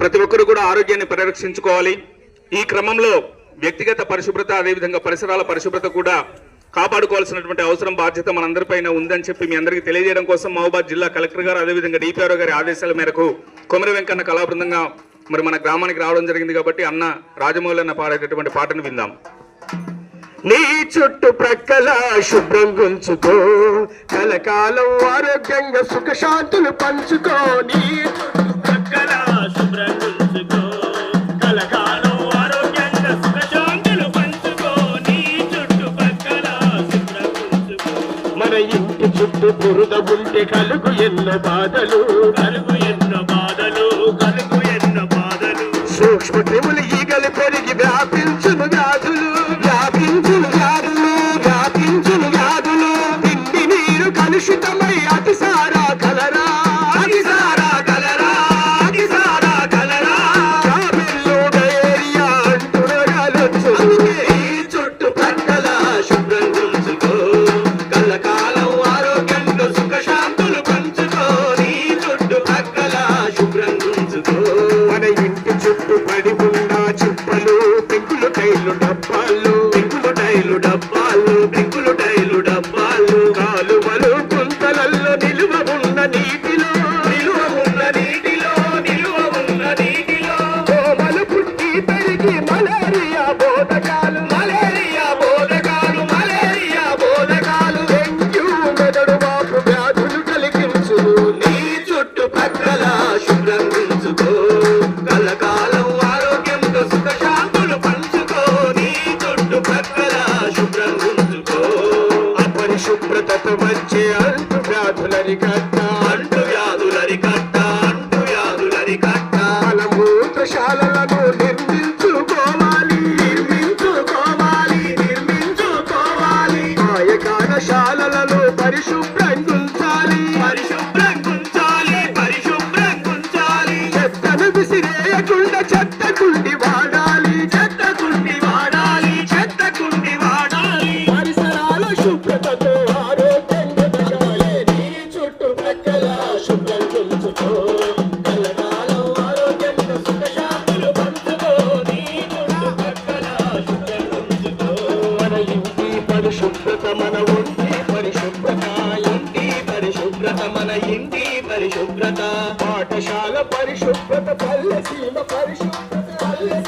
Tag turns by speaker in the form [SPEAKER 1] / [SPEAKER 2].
[SPEAKER 1] ప్రతి ఒక్కరు కూడా ఆరోగ్యాన్ని పరిరక్షించుకోవాలి. ఈ క్రమంలో వ్యక్తిగత పరిశుభ్రత అదేవిధంగా పరిసరాల పరిశుభ్రత కూడా కాపాడుకోవాల్సినటువంటి అవసరం బాధ్యత మనందరిపైన ఉందని చెప్పి మీ అందరికీ తెలియజేయడం కోసం మహబూబాద్ జిల్లా కలెక్టర్ గారు అదేవిధంగా డిపిఆర్ఓ గారి ఆదేశాల మేరకు కొమరి వెంకన్న కళాబృందంగా మరి మన గ్రామానికి రావడం జరిగింది కాబట్టి అన్న రాజమౌళి అన్న పాడేటటువంటి పాటను విందాం.
[SPEAKER 2] నీ చుట్టు ప్రక్కల శుభ్రం గుంచుకో కలకాలం ఆరోగ్యంగా సుఖశాంతులు పంచుకో నీ బురద ఉంటే కలుగు ఎన్నో బాధలు.
[SPEAKER 3] కలుగు ఎన్నో బాధలు కలుగు ఎన్నో బాధలు.
[SPEAKER 2] సూక్ష్మ క్రిములు ఈగలు పెరిగి వ్యాపించును వ్యాధులు. వ్యాపించును వ్యాధులు వ్యాపించును వ్యాధులు. తిండి నీరు కలుషితమై అతిసారా కలరా. డబ్బాలు పెంకులు టైలు డబ్బాలు పెంకులు టైలు డబ్బాలు. కాలువలు గుంతలల్లో నిలువ ఉన్న నీటిలో तत्वचे अंत व्याधुलरिकत పరిశుభ్రత మన ఒంటి పరిశుభ్రత. ఇంటి పరిశుభ్రత మన ఇంటి పరిశుభ్రత పాఠశాల పరిశుభ్రత పల్లె సీమ పరిశుభ్రత పల్లె